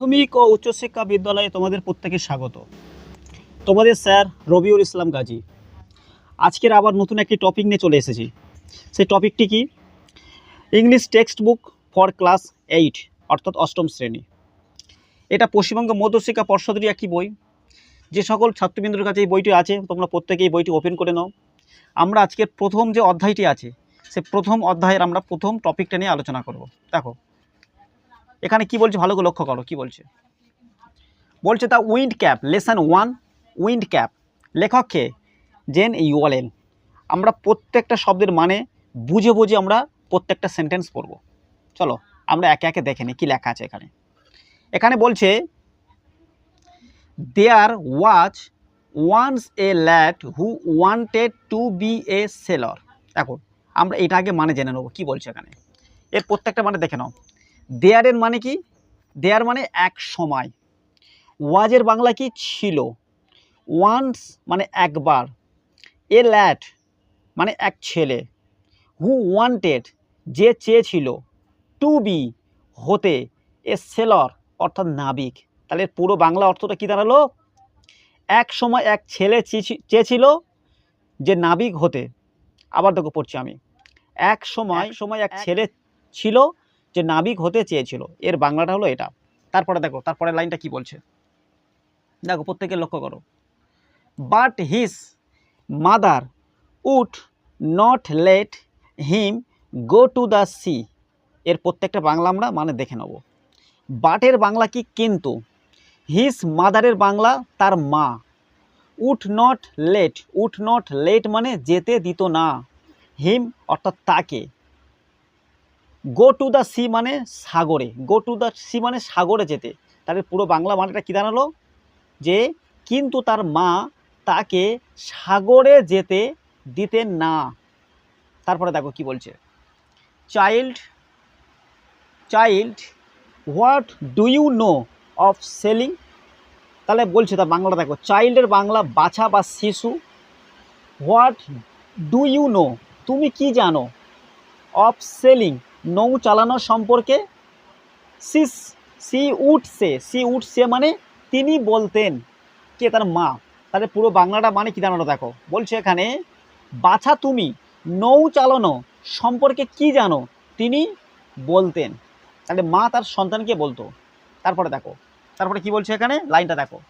প্রাথমিক ও উচ্চশিক্ষা বিদ্যালয়ে তোমাদের প্রত্যেকে স্বাগত। তোমাদের স্যার রবিউল ইসলাম গাজী। আজকের আবার নতুন একটি টপিক নিয়ে চলে এসেছি। সেই টপিকটি কি? English textbook for class eight, অর্থাৎ অষ্টম শ্রেণি। এটা পশ্চিমবঙ্গ মধ্যশিক্ষা পর্ষদেরই একটি বই। যে সকল ছাত্রবৃন্দুর কাছে এই বইটি আছে, তোমরা প্রত্যেকে এই বইটি ওপেন করে নাও। আমরা আজকের প্রথম যে অধ্যায়টি আছে, সে প্রথম অধ্যায়ের আমরা প্রথম টপিকটা নিয়ে আলোচনা করব। দেখো এখানে কি বলছে? ভালো করে লক্ষ্য করো, কি বলছে? বলছে the wind cap lesson one wind cap লেখককে জেন ইউএলএন আমরা প্রত্যেকটা শব্দের মানে বুঝে বুঝে আমরা প্রত্যেকটা সেন্টেন্স পড়ব। চলো, আমরা একে একে দেখে নিই, কী লেখা আছে এখানে। এখানে বলছে there was once a lad who wanted to be a sailor এখন আমরা এটা আগে মানে জেনে নেব, কী বলছে এখানে? এর প্রত্যেকটা মানে দেখে নাও। দেয়ারের মানে কি? দেয়ার মানে এক সময়। ওয়াজের বাংলা কি? ছিল। ওয়ান্স মানে একবার। এ ল্যাট মানে এক ছেলে। হু ওয়ান্টেড যে চেয়েছিল। টু বি হতে এ সেলর অর্থাৎ নাবিক। তাহলে পুরো বাংলা অর্থটা কী দাঁড়াল? এক সময় এক ছেলে চেয়েছি- চেয়েছিল যে নাবিক হতে। আবার দেখো পড়ছি আমি। এক সময় সময় এক ছেলে ছিল যে নাবিক হতে চেয়েছিল, এর বাংলাটা হলো এটা। তারপরে দেখো তারপরে লাইনটা কি বলছে? দেখো প্রত্যেকে লক্ষ্য করো। But his mother would not let him go to the sea এর প্রত্যেকটা বাংলা আমরা মানে দেখে নেব। বাটের বাংলা কি? কিন্তু হিস মাদারের বাংলা তার মা। Would not let would not let মানে যেতে দিত না। হিম অর্থাৎ তাকে। গো টু দ্য সি মানে সাগরে। গো টু দ্য সি মানে সাগরে যেতে। তাহলে পুরো বাংলা মানেটা কী দাঁড়াল? যে কিন্তু তার মা তাকে সাগরে যেতে দিতেন না। তারপরে দেখো কি বলছে। Child child what do you know of sailing তাহলে বলছে তার বাংলাটা দেখো। চাইল্ডের বাংলা বাছা বা শিশু। হোয়াট ডু ইউ নো তুমি কি জানো অফ সেলিং নৌ চালানো সম্পর্কে সিস, সি উড সে সে মানে তিনি বলতেন কে তার মা। তাহলে পুরো বাংলাটা মানে কি জানানো দেখো? বলছে এখানে, বাছা তুমি, নৌ চালানো সম্পর্কে কি জানো? তিনি বলতেন। তাহলে মা তার সন্তানকে বলতো। তারপরে দেখো, তারপরে কি বলছে এখানে? লাইনটা দেখো।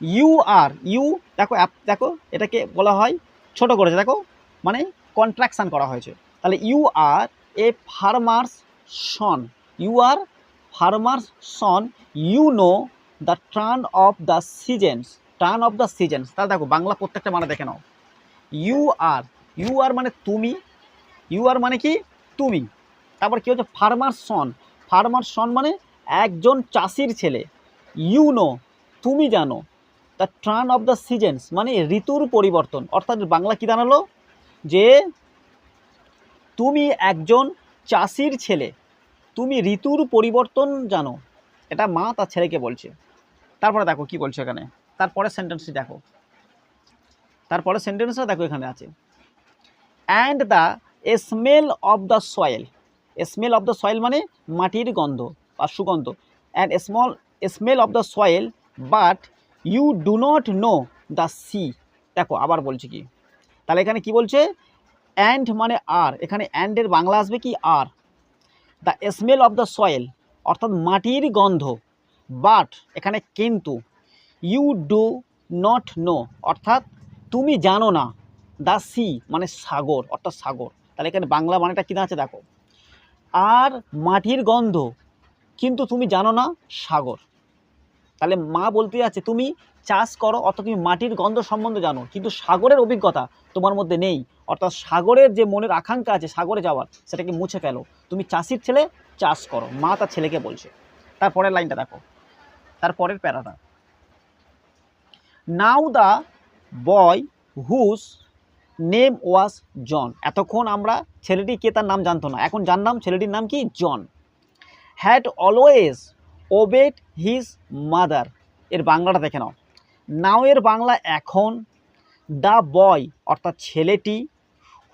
ইউ আর, ইউ, দেখো, অ্যাপ- দেখো, এটাকে বলা হয় ছোট করেছে, দেখো মানে কন্ট্রাকশান করা হয়েছে। তাহলে you are a farmer's son you are farmer's son you know the turn of the seasons turn of the seasons তাহলে দেখো, বাংলা প্রত্যেকটা মানে দেখে নাও। ইউ আর ইউ আর মানে তুমি। ইউ আর মানে কি? তুমি। তারপর কী হচ্ছে? ফার্মার সন ফার্মার সন মানে একজন চাষির ছেলে। ইউ নো তুমি জানো। The turn of the seasons মানে ঋতুর পরিবর্তন। অর্থাৎ বাংলা কী দাঁড়াল যে তুমি একজন চাষির ছেলে। তুমি ঋতুর পরিবর্তন জানো। এটা মা তার ছেলেকে বলছে। তারপরে দেখো কি বলছে এখানে। তারপরে সেন্টেন্সটি দেখো। তারপরে সেন্টেন্সটা দেখো এখানে আছে। And the smell of the soil smell of the soil মানে মাটির গন্ধ বা সুগন্ধ। And small smell of the soil but you do not know the sea দেখো আবার বলছে কি। তাহলে এখানে কি বলছে? অ্যান্ড মানে আর এখানে অ্যান্ডের বাংলা আসবে কি আর the smell of the soil অর্থাৎ মাটির গন্ধ। বাট এখানে কিন্তু ইউ ডু নট নো অর্থাৎ তুমি জানো না। দ্য সি মানে সাগর, অর্থাৎ সাগর। তাহলে এখানে বাংলা মানেটা কী আছে দেখো। আর মাটির গন্ধ, কিন্তু তুমি জানো না সাগর। তাহলে মা বলতে যাচ্ছে তুমি চাষ করো অর্থাৎ তুমি মাটির গন্ধ সম্বন্ধে জানো, কিন্তু সাগরের অভিজ্ঞতা তোমার মধ্যে নেই। অর্থাৎ সাগরের যে মনের আকাঙ্ক্ষা আছে সাগরে যাওয়ার, সেটাকে মুছে ফেলো। তুমি চাষির ছেলে, চাষ করো। মা তার ছেলেকে বলছে। তারপরের লাইনটা দেখো। তারপরের প্যারাটা। নাও দ্য বয় হুস নেম ওয়াজ জন। এতক্ষণ আমরা ছেলেটি কে তার নাম জানতো না। এখন জানলাম ছেলেটির নাম কি? John. Had always obeyed his mother এর বাংলাটা দেখে নাও। নাও এর বাংলা এখন দ্য বয় অর্থাৎ ছেলেটি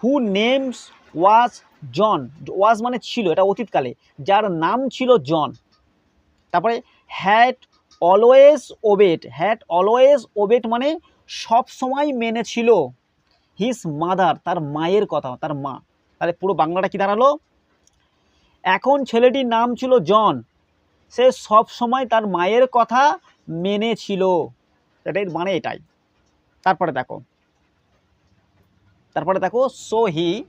হু নেমস ওয়াজ জন ওয়াজ মানে ছিল, এটা অতীতকালে। যার নাম ছিল জন তারপরে had always obeyed had always obeyed মানে সব সময় মেনেছিল। হিজ মাদার তার মায়ের কথা, তার মা। তাহলে পুরো বাংলাটা কি দাঁড়াল? এখন ছেলেটির নাম ছিল জন সে সব সময় তার মায়ের কথা মেনেছিল এটাই মানে এটাই। তারপরে দেখো। তারপরে দেখো, সো হি,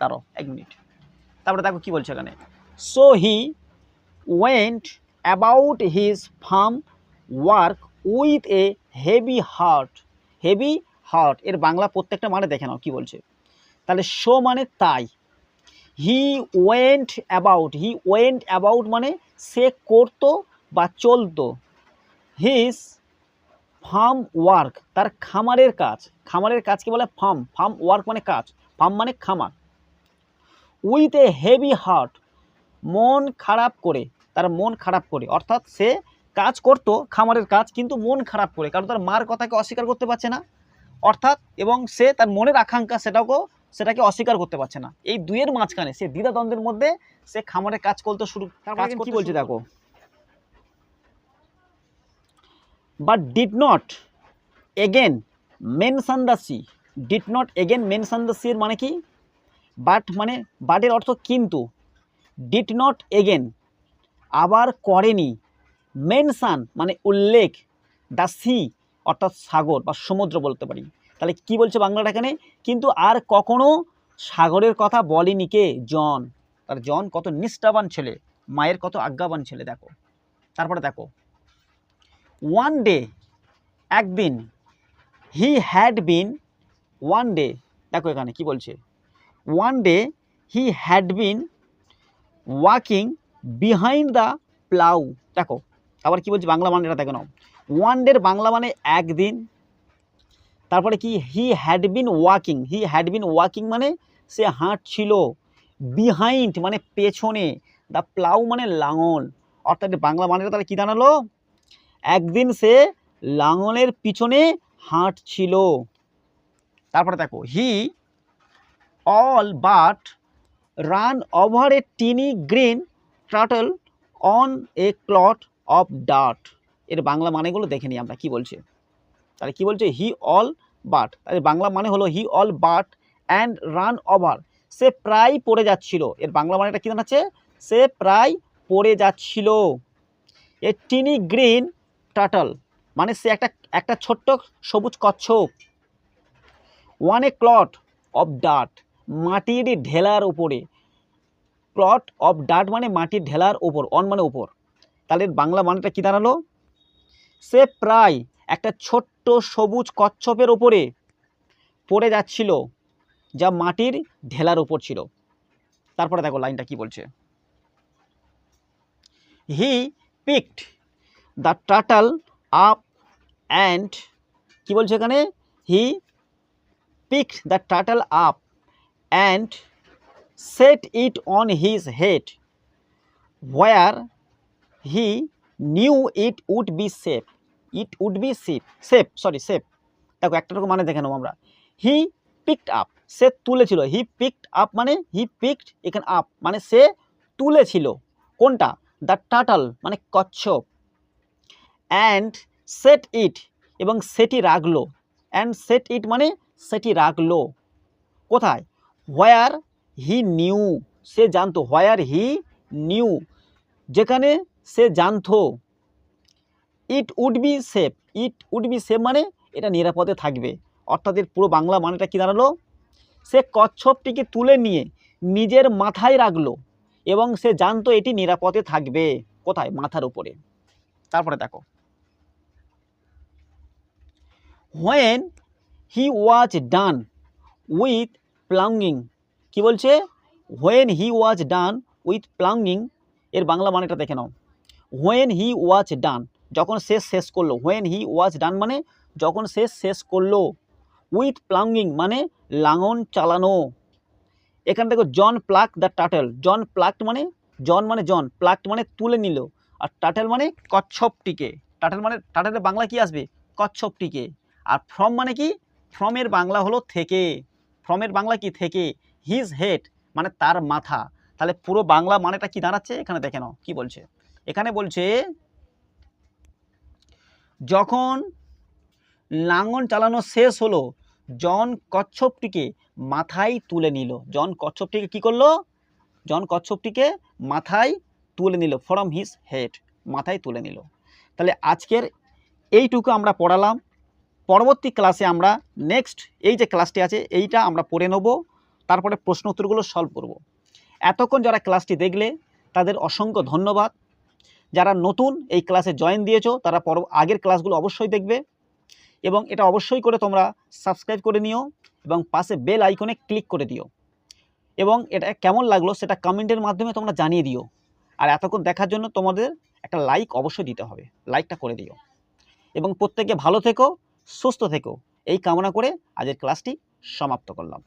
দাঁড়ো এক মিনিট। তারপরে দেখো কি বলছে এখানে? So he went about his farm work with a heavy heart. Heavy heart, এর বাংলা প্রত্যেকটা মানে দেখে নাও কি বলছে। তাহলে শো মানে তাই। He went about, he went about মানে সে করতো বা চলতো। হিস ফার্ম ওয়ার্ক তার খামারের কাজ। খামারের কাজকে বলে? ফার্ম ফার্ম ওয়ার্ক মানে কাজ। ফার্ম মানে খামার। উইথ এ হেভি হার্ট মন খারাপ করে, তার মন খারাপ করে। অর্থাৎ সে কাজ করতো, খামারের কাজ, কিন্তু মন খারাপ করে। কারণ তার মার কথাকে অস্বীকার করতে পারছে না। অর্থাৎ, এবং সে তার মনের আকাঙ্ক্ষা, সেটাকেও সেটাকে অস্বীকার করতে পারছে না। এই দুইয়ের মাঝখানে সে দ্বিধাদ্বন্দ্বের মধ্যে সে খামারে কাজ করতে শুরু কাজ কি বলছে দেখো। But did not again mention the sea did not again mention the sea এর মানে কি? বাট মানে বাটের অর্থ কিন্তু। ডিড নট এগেন আবার করেনি। মেনশান মানে উল্লেখ দ্য সি অর্থাৎ সাগর বা সমুদ্র বলতে পারি। তাহলে কি বলছে বাংলাটা এখানে? কিন্তু আর কখনো সাগরের কথা বলেনি কে? জন। তার জন কত নিষ্ঠাবান ছেলে, মায়ের কত আজ্ঞাবান ছেলে, দেখো। তারপরে দেখো। ওয়ান ডে একদিন he had been one day দেখো এখানে কি বলছে? One day he had been walking behind the plough দেখো, আবার কি বলছে বাংলা মানে এটা দেখো নাও। ওয়ান ডের বাংলা মানে একদিন তারপরে কি? He had been walking he had been walking মানে সে হাঁটছিল। বিহাইন্ড মানে পেছনে। দ্য প্লাউ মানে লাঙল। অর্থাৎ বাংলা মানেটা তাহলে কী দাঁড়াল? একদিন সে লাঙলের পিছনে হাঁটছিল। তারপরে দেখো he all but ran over a tiny green turtle on a clod of dirt এর বাংলা মানেগুলো দেখে নিই আমরা, কি বলছে? তাহলে কি বলছে? হি অল বাট তাহলে বাংলা মানে হলো he all but and ran over সে প্রায় পড়ে যাচ্ছিল। এর বাংলা মানেটা কী দাঁড়াচ্ছে সে প্রায় পড়ে যাচ্ছিল। এ টিনি গ্রিন টাটল মানে সে একটা একটা ছোট্ট সবুজ কচ্ছপ। ওয়ান এ ক্লট অফ ডাট মাটির ঢেলার উপরে। ক্লট অফ ডাট মানে মাটির ঢেলার ওপর অন মানে ওপর তাহলে বাংলা মানেটা কী দাঁড়াল? সে প্রায় একটা ছোট্ট সবুজ কচ্ছপের ওপরে পড়ে যাচ্ছিল, যা মাটির ঢেলার ওপর ছিল। তারপরে দেখো লাইনটা কি বলছে। He picked the turtle up and কি বলছে এখানে? He picked the turtle up and set it on his head where he knew it would be safe it would be safe safe sorry safe দেখো, একটা রকম মানে দেখে নেব আমরা। হি পিকড আপ সে তুলেছিল। হি পিকড আপ মানে হি পিকড এখানে আপ মানে সে তুলেছিল। কোনটা? দ্য টাটাল মানে কচ্ছপ। অ্যান্ড সেট ইট এবং সেটি রাখল। অ্যান্ড সেট ইট মানে সেটি রাখল। কোথায়? হোয়ার হি নিউ সে জানতো। হোয়ার হি নিউ যেখানে সে জানতো। It would be safe. It would be safe মানে এটা নিরাপদে থাকবে। অর্থাৎ এর পুরো বাংলা মানেটা কী দাঁড়াল? সে কচ্ছপটিকে তুলে নিয়ে নিজের মাথায় রাখল এবং সে জানতো এটি নিরাপদে থাকবে। কোথায়? মাথার উপরে। তারপরে দেখো। When he was done with প্লাঙ্গিং কি বলছে? When he was done with প্লাঙ্গিং এর বাংলা মানেটা দেখে নাও। হোয়েন হি ওয়াজ ডান যখন সে শেষ করল হোয়েন হি ওয়াজ ডান মানে যখন সে শেষ করল উইথ প্লাঙ্গিং মানে লাঙন চালানো। এখান থেকে John pluck the turtle John plucked মানে জন মানে জন প্লাকড মানে তুলে নিল। আর টাটেল মানে কচ্ছপটিকে। টাটেল মানে টাটেলের বাংলা কি আসবে? কচ্ছপটিকে। আর ফ্রম মানে কি? ফ্রমের বাংলা হলো থেকে। ফ্রমের বাংলা কি? থেকে। হিজ হেড মানে তার মাথা। তাহলে পুরো বাংলা মানেটা কি দাঁড়াচ্ছে? এখানে দেখে নাও। কি বলছে? এখানে বলছে যখন লাঙল চালানো শেষ হলো, জন কচ্ছপটিকে মাথায় তুলে নিল। জন কচ্ছপটিকে কি করল? জন কচ্ছপটিকে মাথায় তুলে নিল ফ্রম হিজ হেড মাথায় তুলে নিল। তাহলে আজকের এইটুকু আমরা পড়ালাম। পরবর্তী ক্লাসে আমরা নেক্সট এই যে ক্লাসটি আছে, এইটা আমরা পড়ে নেব। তারপরে প্রশ্ন উত্তরগুলো সলভ করব। এতক্ষণ যারা ক্লাসটি দেখলে, তাদের অসংখ্য ধন্যবাদ। যারা নতুন এই ক্লাসে জয়েন দিয়েছ, তারা পর আগের ক্লাসগুলো অবশ্যই দেখবে এবং এটা অবশ্যই করে তোমরা সাবস্ক্রাইব করে নিও এবং পাশে বেল আইকনে ক্লিক করে দিও। এবং এটা কেমন লাগল সেটা কমেন্টের মাধ্যমে তোমরা জানিয়ে দিও। আর এতক্ষণ দেখার জন্য তোমাদের একটা লাইক অবশ্যই দিতে হবে। লাইকটা করে দিও। এবং প্রত্যেকে ভালো থেকো, সুস্থ থেকো। এই কামনা করে আজকের ক্লাসটি সমাপ্ত করলাম।